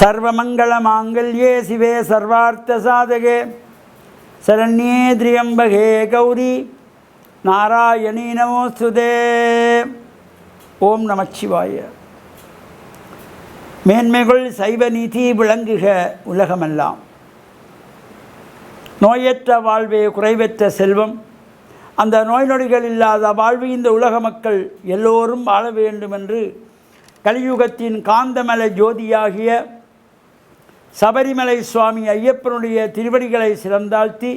சர்வமங்களமாங்கல்யே சிவே சர்வார்த்த சாதகே. சரண்யே திரியம்பகே கௌரி. நாராயணி நமோஸ்துதே. ஓம் நமச்சிவாய. மேன்மைகள் சைவ நீதி விளங்குக உலகமெல்லாம். நோயற்ற வாழ்வே குறைவற்ற செல்வம். அந்த நோய் நொடிகள் இல்லாத வாழ்வு இந்த உலக மக்கள் எல்லோரும் வாழ வேண்டும் என்று கலியுகத்தின் காந்தமலை ஜோதியாகிய சபரிமலை சுவாமி ஐயப்பனுடைய திருவடிகளை சிறந்தாழ்த்தி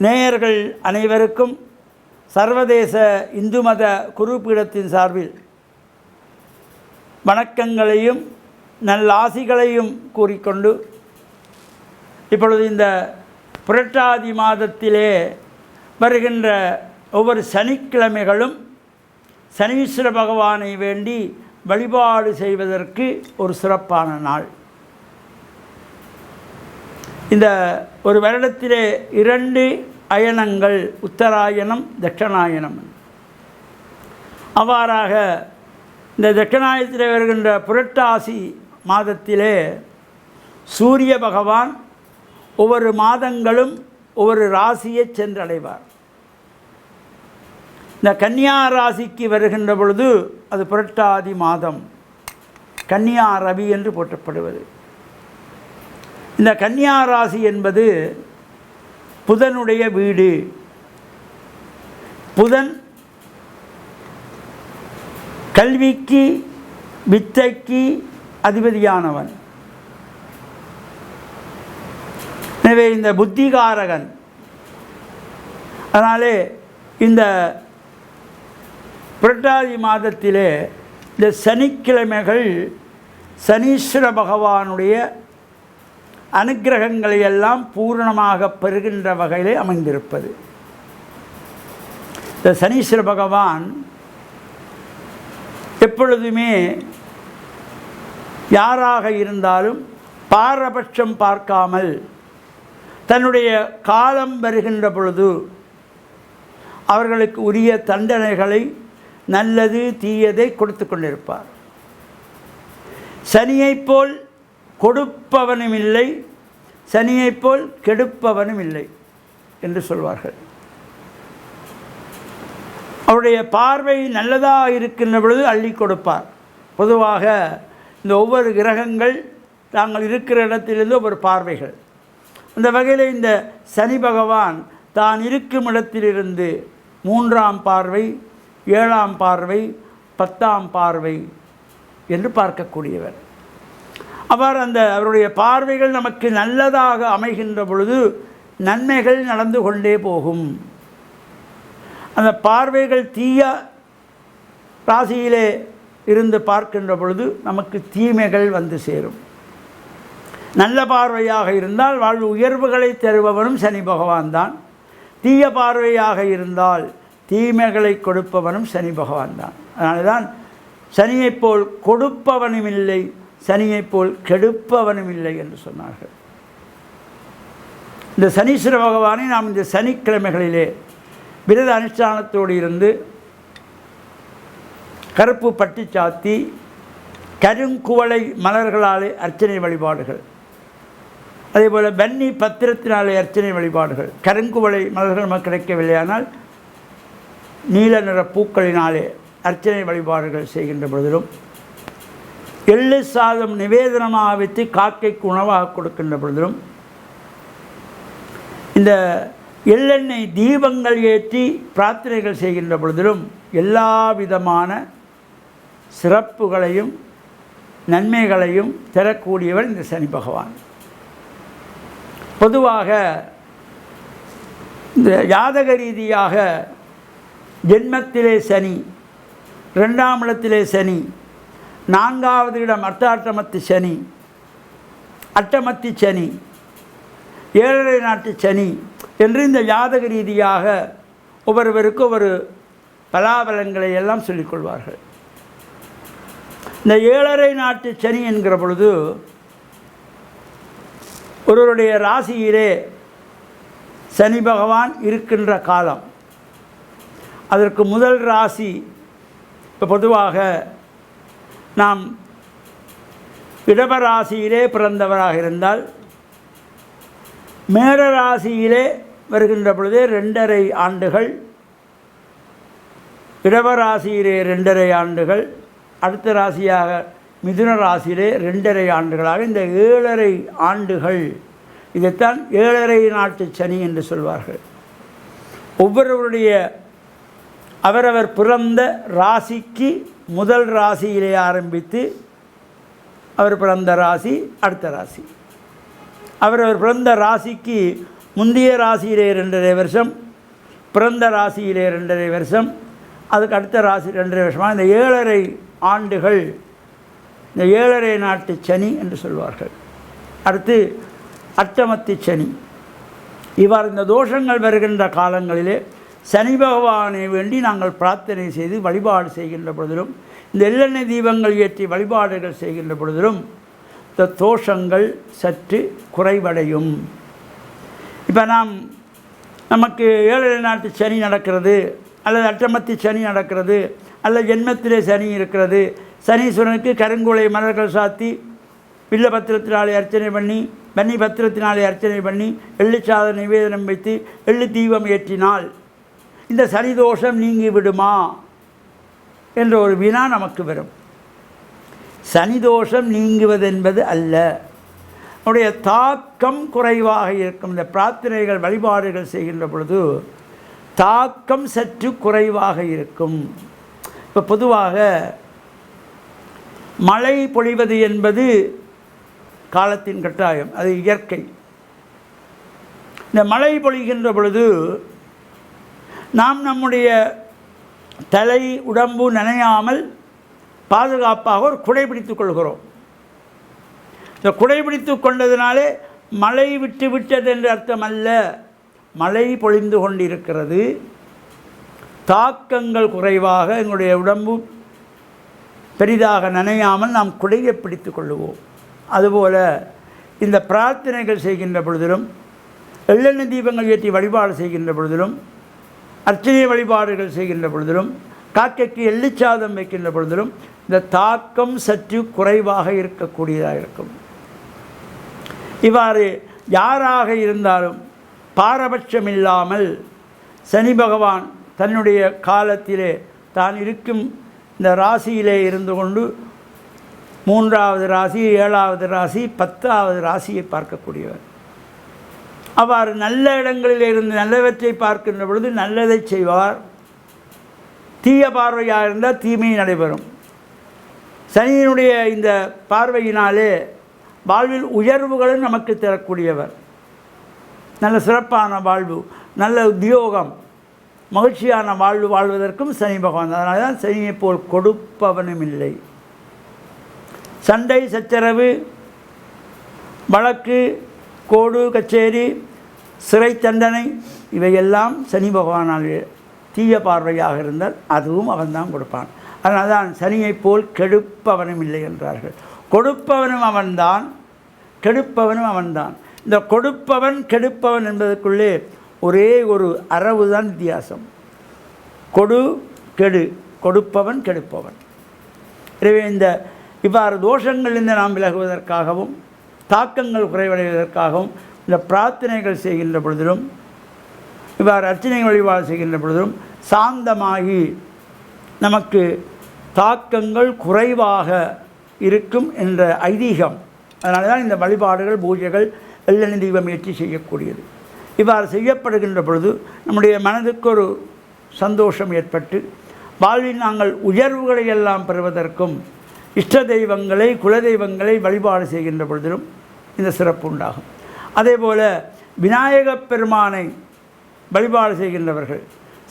நேயர்கள் அனைவருக்கும் சர்வதேச இந்து மத குருபீடத்தின் சார்பில் வணக்கங்களையும் நல்லாசிகளையும் கூறிக்கொண்டு இப்பொழுது இந்த புரட்டாதி மாதத்திலே வருகின்ற ஒவ்வொரு சனிக்கிழமைகளும் சனீஸ்வர பகவானை வேண்டி வழிபாடு செய்வதற்கு ஒரு சிறப்பான நாள். இந்த ஒரு வருடத்திலே இரண்டு அயனங்கள் உத்தராயணம் தட்சணாயனம் அவ்வாறாக இந்த தட்சிணாயத்தில் வருகின்ற புரட்டாசி மாதத்திலே சூரிய பகவான் ஒவ்வொரு மாதங்களும் ஒவ்வொரு ராசியை சென்றடைவார். இந்த கன்னியா ராசிக்கு வருகின்ற பொழுது அது புரட்டாதி மாதம். கன்னியா ரவி என்று போற்றப்படுவது. இந்த கன்னியா ராசி என்பது புதனுடைய வீடு. புதன் கல்விக்கு வித்தைக்கு அதிபதியானவன். எனவே இந்த புத்திகாரகன். அதனாலே இந்த புரட்டாதி மாதத்திலே இந்த சனிக்கிழமைகள் சனீஸ்வர பகவானுடைய அனுகிரகங்களை எல்லாம் பூரணமாக பெறுகின்ற வகையிலே அமைந்திருப்பது. இந்த சனீஸ்வர பகவான் எப்பொழுதுமே யாராக இருந்தாலும் பாரபட்சம் பார்க்காமல் தன்னுடைய காலம் வருகின்ற பொழுது அவர்களுக்கு உரிய தண்டனைகளை நல்லது தீயதை கொடுத்து கொண்டிருப்பார். சனியைப் போல் கொடுப்பவனும் இல்லை சனியைப் போல் கெடுப்பவனும் இல்லை என்று சொல்வார்கள். அவருடைய பார்வை நல்லதாக இருக்கின்ற பொழுது அள்ளி கொடுப்பார். பொதுவாக இந்த ஒவ்வொரு கிரகங்கள் தாங்கள் இருக்கிற இடத்திலிருந்து ஒவ்வொரு பார்வைகள். அந்த வகையில் இந்த சனி பகவான் தான் இருக்கும் இடத்திலிருந்து மூன்றாம் பார்வை ஏழாம் பார்வை பத்தாம் பார்வை என்று பார்க்கக்கூடியவர். அவர் அந்த அவருடைய பார்வைகள் நமக்கு நல்லதாக அமைகின்ற பொழுது நன்மைகள் நடந்து கொண்டே போகும். அந்த பார்வைகள் தீய ராசியிலே இருந்து பார்க்கின்ற பொழுது நமக்கு தீமைகள் வந்து சேரும். நல்ல பார்வையாக இருந்தால் வாழ்வு உயர்வுகளை தருபவனும் சனி பகவான் தான். தீய பார்வையாக இருந்தால் தீமைகளை கொடுப்பவனும் சனி பகவான் தான். அதனால தான் சனியைப் போல் கொடுப்பவனும் இல்லை. சனியைப் போல் கெடுப்பவனும் இல்லை என்று சொன்னார்கள். இந்த சனீஸ்வர பகவானை நாம் இந்த சனிக்கிழமைகளிலே விரத அனுஷ்டானத்தோடு இருந்து கருப்பு பட்டி சாத்தி கருங்குவளை மலர்களாலே அர்ச்சனை வழிபாடுகள். அதேபோல் பன்னி பத்திரத்தினாலே அர்ச்சனை வழிபாடுகள். கருங்குவளை மலர்கள் நமக்கு கிடைக்கவில்லையானால் நீல நிற பூக்களினாலே அர்ச்சனை வழிபாடுகள் செய்கின்ற பொழுதிலும் எள்ளு சாதம் நிவேதனமாக வைத்து காக்கைக்கு உணவாக கொடுக்கின்ற பொழுதிலும் இந்த எள்ளெண்ணெய் தீபங்கள் ஏற்றி பிரார்த்தனைகள் செய்கின்ற பொழுதிலும் எல்லா விதமான சிறப்புகளையும் நன்மைகளையும் தரக்கூடியவர் இந்த சனி பகவான். பொதுவாக இந்த ஜாதக ரீதியாக ஜென்மத்திலே சனி ரெண்டாம் இடத்திலே சனி நான்காவது இடம் அர்த்தாட்டமத்து சனி. அட்டமத்தி சனி. ஏழரை நாட்டு சனி என்று இந்த ஜாதக ரீதியாக ஒவ்வொருவருக்கும் ஒவ்வொரு பலாபலங்களை எல்லாம் சொல்லிக்கொள்வார்கள் இந்த ஏழரை நாட்டு சனி என்கிற பொழுது ஒருவருடைய ராசியிலே சனி பகவான் இருக்கின்ற காலம். அதற்கு முதல் ராசி இப்போ பொதுவாக நாம் இடபராசியிலே பிறந்தவராக இருந்தால் மேடராசியிலே வருகின்ற பொழுதே ரெண்டரை ஆண்டுகள் இடவராசியிலே ரெண்டரை ஆண்டுகள் அடுத்த ராசியாக மிதுன ராசியிலே ரெண்டரை ஆண்டுகளாக இந்த ஏழரை ஆண்டுகள் இதைத்தான் ஏழரை நாட்டு சனி என்று சொல்வார்கள். ஒவ்வொருவருடைய அவரவர் பிறந்த ராசிக்கு முதல் ராசியிலே ஆரம்பித்து அவர் பிறந்த ராசி அடுத்த ராசி. அவரவர் பிறந்த ராசிக்கு முந்தைய ராசியிலே ரெண்டரை வருஷம் பிறந்த ராசியிலே ரெண்டரை வருஷம் அதுக்கு அடுத்த ராசி ரெண்டரை வருஷமாக இந்த ஏழரை ஆண்டுகள் இந்த ஏழரை நாட்டு சனி என்று சொல்வார்கள். அடுத்து அட்டமத்தி சனி. இவ்வாறு இந்த தோஷங்கள் வருகின்ற காலங்களிலே சனி பகவானை வேண்டி நாங்கள் பிரார்த்தனை செய்து வழிபாடு செய்கின்ற பொழுதிலும் இந்த எள்ளெண்ணெய் தீபங்கள் ஏற்றி வழிபாடுகள் செய்கின்ற பொழுதிலும் இந்த தோஷங்கள் சற்று குறைவடையும். இப்போ நாம் நமக்கு ஏழரை நாட்டு சனி நடக்கிறது அல்லது அட்டமத்தி சனி நடக்கிறது அல்லது ஜென்மத்திலே சனி இருக்கிறது சனீஸ்வரனுக்கு கருங்குலை மலர்கள் சாத்தி வில்ல பத்திரத்தினாலே அர்ச்சனை பண்ணி பன்னி பத்திரத்தினாலே அர்ச்சனை பண்ணி எள்ளிச்சாத நிவேதனம் வைத்து எள்ளு தீபம் ஏற்றினால் இந்த சனி தோஷம் நீங்கி விடுமா? என்ற ஒரு வினா நமக்கு வரும். சனி தோஷம் நீங்குவதென்பது அல்ல. உடைய தாக்கம் குறைவாக இருக்கும். இந்த பிரார்த்தனைகள் வழிபாடுகள் செய்கின்ற பொழுது தாக்கம் சற்று குறைவாக இருக்கும். இப்போ பொதுவாக மழை பொழிவது என்பது காலத்தின் கட்டாயம் அது இயற்கை. இந்த மழை பொழிகின்ற பொழுது நாம் நம்முடைய தலை உடம்பு நனையாமல் பாதுகாப்பாக ஒரு குடை பிடித்துக் கொள்கிறோம். இந்த குடை பிடித்து கொண்டதினாலே மழை விட்டு விட்டது என்று அர்த்தம் அல்ல மழை பொழிந்து கொண்டிருக்கிறது. தாக்கங்கள் குறைவாக எங்களுடைய உடம்பு பெரிதாக நனையாமல் நாம் குடையை பிடித்து கொள்ளுவோம். அதுபோல் இந்த பிரார்த்தனைகள் செய்கின்ற பொழுதிலும் எள்ளெண்ணெய் தீபங்கள் ஏற்றி வழிபாடு செய்கின்ற பொழுதிலும் அர்ச்சனை வழிபாடுகள் செய்கின்ற பொழுதிலும் காக்கைக்கு எள்ளிச்சாதம் வைக்கின்ற பொழுதிலும் இந்த தாக்கம் சற்று குறைவாக இருக்கக்கூடியதாக இருக்கும். இவ்வாறு யாராக இருந்தாலும் பாரபட்சம் இல்லாமல் சனி பகவான் தன்னுடைய காலத்திலே தான் இருக்கும் இந்த ராசியிலே இருந்து கொண்டு மூன்றாவது ராசி ஏழாவது ராசி பத்தாவது ராசியை பார்க்கக்கூடியவர். அவ்வாறு நல்ல இடங்களில் இருந்து நல்லவற்றை பார்க்கின்ற பொழுது நல்லதை செய்வார். தீய பார்வையாக இருந்தால் தீமை நடைபெறும். சனியினுடைய இந்த பார்வையினாலே வாழ்வில் உயர்வுகளும் நமக்கு தரக்கூடியவர். நல்ல சிறப்பான வாழ்வு நல்ல உத்தியோகம் மகிழ்ச்சியான வாழ்வு வாழ்வதற்கும் சனி பகவான். அதனால தான் சனியை போல் கொடுப்பவனும் இல்லை. சண்டை சச்சரவு வழக்கு கோடு கச்சேரி சிறை தண்டனை இவையெல்லாம் சனி பகவானால் தீய பார்வையாக இருந்தால் அதுவும் அவன்தான் கொடுப்பான். அதனால் தான் சனியைப் போல் கெடுப்பவனும் இல்லை என்றார்கள். கொடுப்பவனும் அவன்தான் கெடுப்பவனும் அவன்தான். இந்த கொடுப்பவன் கெடுப்பவன் என்பதற்குள்ளே ஒரே ஒரு அறவு தான் வித்தியாசம். கொடு கெடு கொடுப்பவன் கெடுப்பவன். எனவே இந்த இவ்வாறு தோஷங்களிலிருந்து நாம் விலகுவதற்காகவும் தாக்கங்கள் குறைவடைவதற்காகவும் இந்த பிரார்த்தனைகள் செய்கின்ற பொழுதிலும் இவ்வாறு அர்ச்சனை வழிபாடு செய்கின்ற பொழுதிலும் சாந்தமாகி நமக்கு தாக்கங்கள் குறைவாக இருக்கும் என்ற ஐதீகம். அதனால தான் இந்த வழிபாடுகள் பூஜைகள் எள்ளெண்ணெய் தீபம் ஏற்றி செய்யக்கூடியது. இவ்வாறு செய்யப்படுகின்ற பொழுது நம்முடைய மனதுக்கு ஒரு சந்தோஷம் ஏற்பட்டு வாழ்வில் நாங்கள் உயர்வுகளை எல்லாம் பெறுவதற்கும் இஷ்ட தெய்வங்களை குலதெய்வங்களை வழிபாடு செய்கின்ற பொழுதிலும் இந்த சிறப்பு உண்டாகும். அதே போல் விநாயகப் பெருமானை வழிபாடு செய்கின்றவர்கள்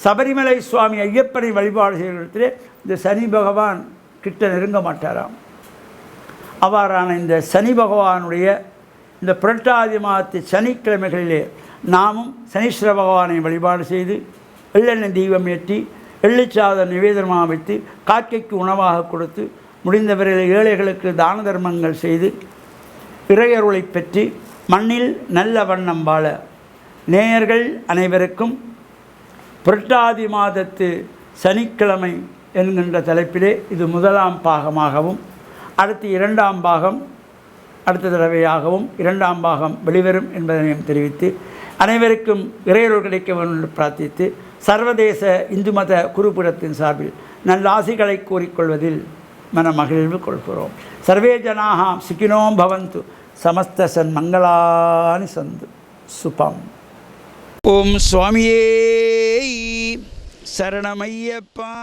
சபரிமலை சுவாமி ஐயப்பனை வழிபாடு செய்கின்றதிலே இந்த சனி பகவான் கிட்ட நெருங்க மாட்டாராம். அவ்வாறான இந்த சனி பகவானுடைய இந்த புரட்டாதி மாதத்து சனிக்கிழமைகளிலே நாமும் சனீஸ்வர பகவானை வழிபாடு செய்து எள்ளெண்ணெய் தீபம் ஏற்றி எள்ளிச்சாத நிவேதனமாக வைத்து காக்கைக்கு உணவாக கொடுத்து முடிந்தவரையில் ஏழைகளுக்கு தான தர்மங்கள் செய்து இறையருளை பெற்று மண்ணில் நல்ல வண்ணம் வாழ நேயர்கள் அனைவருக்கும் புரட்டாதி மாதத்து சனிக்கிழமை என்கின்ற தலைப்பிலே இது முதலாம் பாகமாகவும் அடுத்து இரண்டாம் பாகம் அடுத்த தடவையாகவும் இரண்டாம் பாகம் வெளிவரும் என்பதனையும் தெரிவித்து அனைவருக்கும் இறையொருள் கிடைக்க வேண்டும் என்று பிரார்த்தித்து சர்வதேச இந்து மத குருபுரத்தின் சார்பில் நல்லாசிகளை கூறிக்கொள்வதில் மன மகிழ்வு கொள்கிறோம் சர்வே ஜனாக சுகினோம் பவந்து. சமஸ்த சன் மங்களானி சந்து. சுபம். ஓம் சுவாமியே. சரணமையப்பா.